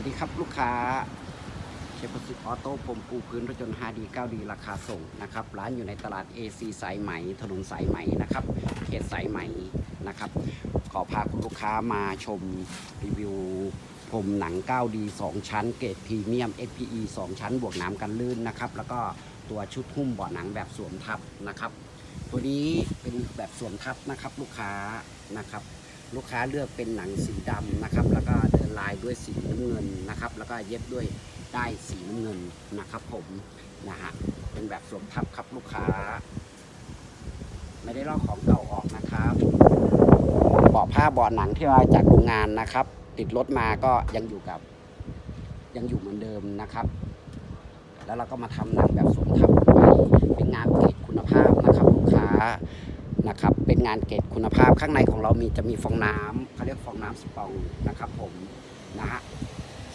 วัสดีครับลูกค้าเชฟสุดออโต้ผมปูพื้นรถยนต์ 5D 9D ราคาส่งนะครับ ร้านอยู่ในตลาด AC สายไหม ถนนสายไหมนะครับ เขตสายไหมนะครับ ขอพาคุณลูกค้ามาชมรีวิวพรมหนัง 9D 2 ชั้น เกรดพรีเมียม SPE 2 ชั้น บวกน้ำกันลื่นนะครับ แล้วก็ตัวชุดหุ้มเบาะหนังแบบสวมทับนะครับ ตัวนี้เป็นแบบสวมทับนะครับลูกค้านะครับ ลูกค้าเลือกเป็นหนังสีดำนะครับ แล้วก็เดินลายด้วยสีำเงินนะครับ แล้วก็เย็บด้วยได้สีน้ำเงินนะครับ ผมนะฮะเป็นแบบสวมทับครับลูกค้า ไม่ได้ลอกของเก่าออกนะครับเบาะผ้าเบาะหนังที่มาจากโรงงานนะครับ ติดรถมาก็ยังอยู่กับ ยังอยู่เหมือนเดิมนะครับ แล้วเราก็มาทำหนังแบบสวมทับไปเป็นงานเกรดคุณภาพนะครับ ลูกค้านะครับ เป็นงานเกรดคุณภาพข้างในของเรามีจะมีฟองน้ำเขาเรียกฟองน้ำสปองนะครับ ผม นะฮะ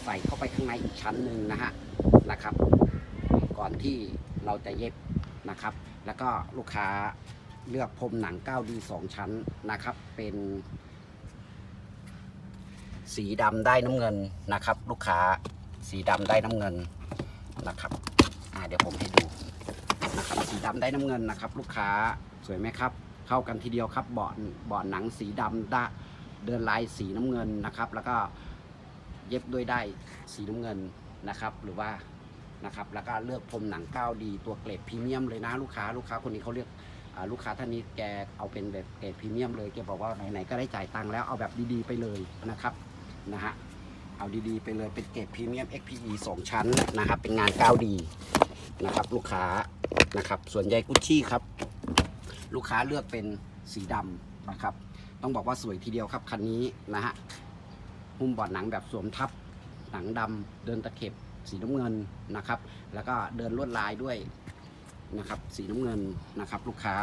ใส่เข้าไปข้างในอีกชั้นหนึ่งนะฮะนะครับ ก่อนที่เราจะเย็บนะครับ แล้วก็ลูกค้าเลือกพรมหนัง 9D 2 ชั้นนะครับ เป็น สีดำได้น้ำเงินนะครับ ลูกค้าสีดำได้น้ำเงินนะครับเดี๋ยวผมให้ดูนะครับสีดำได้น้ำเงินนะครับ ลูกค้าสวยไหมครับ เข้ากันทีเดียวครับเบาะเบาะหนังสีดำดะเดินลายสีน้ำเงินนะครับ แล้วก็ เย็บด้วยได้สีน้ำเงินนะครับหรือว่านะครับแล้วก็เลือกพรมหนัง 9D ตัวเกรดพรีเมียมเลยนะลูกค้าลูกค้าคนนี้เขาเรียกลูกค้าท่านนี้แกเอาเป็นแบบเกรดพรีเมียมเลยแกบอกว่าไหนๆก็ได้จ่ายตังค์แล้วเอาแบบดีๆไปเลยนะครับนะฮะเอาดีๆไปเลยเป็นเกรดพรีเมียม XPE 2 ชั้นนะครับเป็นงาน 9D นะครับลูกค้านะครับส่วนใหญ่กุชชี่ครับ ลูกค้าเลือกเป็นสีดำนะครับ ต้องบอกว่าสวยทีเดียวครับคันนี้นะฮะ หุ้มบอดหนังแบบสวมทับหนังดำเดินตะเข็บสีน้ำเงินนะครับ แล้วก็เดินลวดลายด้วยนะครับ สีน้ำเงินนะครับ ลูกค้า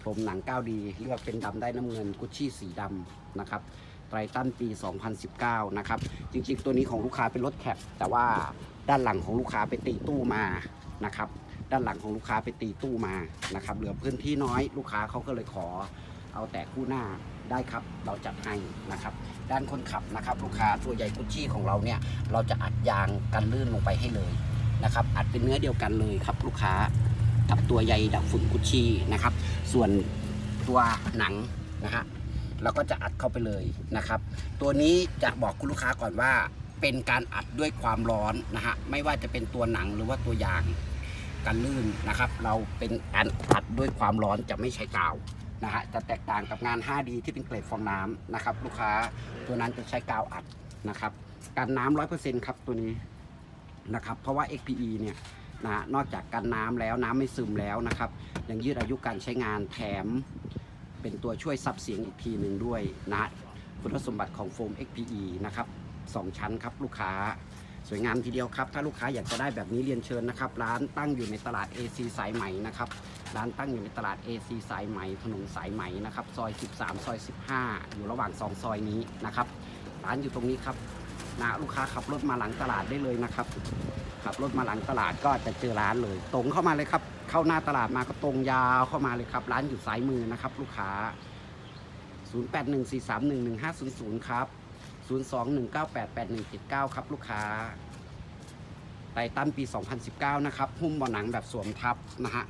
พรมหนัง 9D เลือกเป็นดำได้น้ำเงินกุชชี่สีดำนะครับไตรตันปี 2019 นะครับ จริงๆ ตัวนี้ของลูกค้าเป็นรถแคปแต่ว่าด้านหลังของลูกค้าไปตีตู้มานะครับ ด้านหลังของลูกค้าไปตีตู้มานะครับ เหลือพื้นที่น้อยลูกค้าเขาก็เลยขอเอาแต่คู่หน้า ได้ครับเราจัดให้นะครับ ด้านคนขับนะครับลูกค้าตัวใหญ่กุชชี่ของเราเนี่ยเราจะอัดยางกันลื่นลงไปให้เลยนะครับอัดเป็นเนื้อเดียวกันเลยครับลูกค้ากับตัวใยดักฝุ่นกุชชี่นะครับ ส่วนตัวหนังนะฮะเราก็จะอัดเข้าไปเลยนะครับ ตัวนี้จะบอกคุณลูกค้าก่อนว่า เป็นการอัดด้วยความร้อนนะฮะไม่ว่าจะเป็นตัวหนังหรือว่าตัวยางกันลื่นนะครับ เราเป็นการอัดด้วยความร้อนจะไม่ใช้กาว นะฮะจะแตกต่างกับงาน 5D ที่เป็นเกรดฟองน้ำนะครับ ลูกค้าตัวนั้นจะใช้กาวอัดนะครับกันน้ำร้อยเปอร์เซ็นต์ครับตัวนี้นะครับ เพราะว่า XPE เนี่ยนะฮะนอกจากกันน้ำแล้วน้ำไม่ซึมแล้วนะครับ ยังยืดอายุการใช้งานแถม เป็นตัวช่วยซับเสียงอีกทีหนึ่งด้วยนะฮะคุณสมบัติของโฟม XPE นะครับสองชั้นครับลูกค้า สวยงามทีเดียวครับ ถ้าลูกค้าอยากจะได้แบบนี้เรียนเชิญนะครับ ร้านตั้งอยู่ในตลาด AC สายไหมนะครับ ร้านตั้งอยู่ในตลาด AC สายไหมถนนสายไหมนะครับ ซอย 13 ซอย 15 อยู่ระหว่างสองซอยนี้นะครับ ร้านอยู่ตรงนี้ครับนะลูกค้าขับรถมาหลังตลาดได้เลยนะครับ ขับรถมาหลังตลาดก็จะเจอร้านเลย ตรงเข้ามาเลยครับ เข้าหน้าตลาดมาก็ตรงยาวเข้ามาเลยครับ ร้านอยู่ซ้ายมือนะครับ ลูกค้า 0814311500 ครับ 02-198-8179 ครับลูกค้าไตตันปี 2019 นะครับ หุ้มบอหนังแบบสวมทับนะฮะ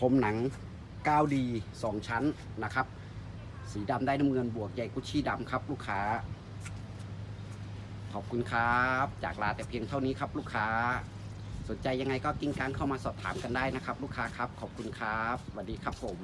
ผมหนัง 9D 2 ชั้นนะครับ สีดำได้น้ำเงินบวกใหญ่กุชชี่ดำครับลูกค้า ขอบคุณครับ จากลาแต่เพียงเท่านี้ครับลูกค้า สนใจยังไงก็กิ้งกางเข้ามาสอบถามกันได้นะครับ ลูกค้าครับ ขอบคุณครับสวัสดีครับผม